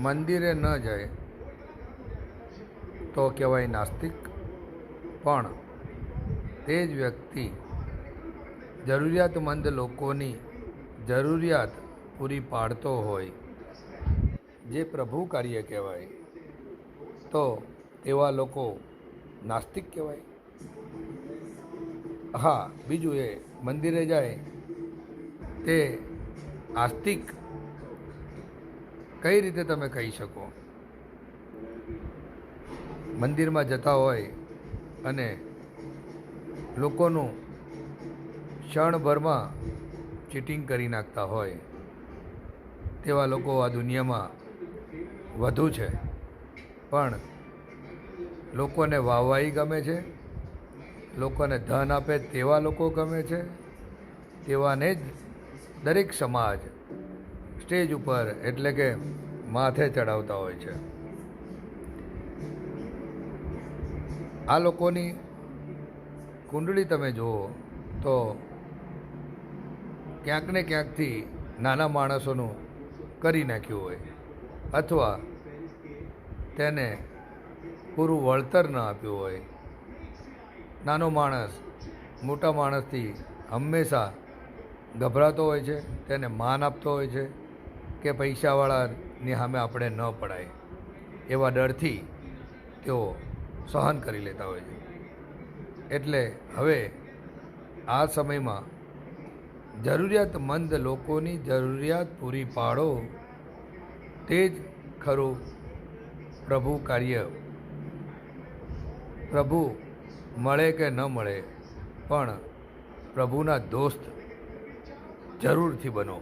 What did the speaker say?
મંદિરે ન જાય તો કહેવાય નાસ્તિક. પણ તે જ વ્યક્તિ જરૂરિયાતમંદ લોકોની જરૂરિયાત પૂરી પાડતો હોય, જે પ્રભુ કાર્ય કહેવાય, તો એવા લોકો નાસ્તિક કહેવાય. હા, બીજું એ મંદિરે જાય, તે આસ્તિક કઈ રીતે તમે કહી શકો? મંદિરમાં જતા હોય અને લોકોનું ક્ષણભરમાં ચીટિંગ કરી નાખતા હોય, તેવા લોકો આ દુનિયામાં વધુ છે. પણ લોકોને વાહવાહી ગમે છે, લોકોને ધન આપે તેવા લોકો ગમે છે, તેવાને જ દરેક સમાજ સ્ટેજ ઉપર એટલે કે માથે ચડાવતા હોય છે. આ લોકોની કુંડળી તમે જુઓ તો ક્યાંક ને ક્યાંકથી નાના માણસોનું કરી નાખ્યું હોય અથવા તેને પૂરું વળતર ન આપ્યું હોય. નાનો માણસ, મોટા માણસથી હંમેશા ગભરાતો હોય છે, તેને માન આપતો હોય છે. કે પૈસાવાળાની સામે આપણે ન પડાય. એવા ડરથી તેઓ સહન કરી લેતા હોય છે. એટલે હવે આ સમયમાં જરૂરિયાતમંદ લોકોની જરૂરિયાત પૂરી પાડો તે જ ખરું પ્રભુ કાર્ય. પ્રભુ મળે કે ન મળે, પણ પ્રભુના દોસ્ત જરૂરથી બનો.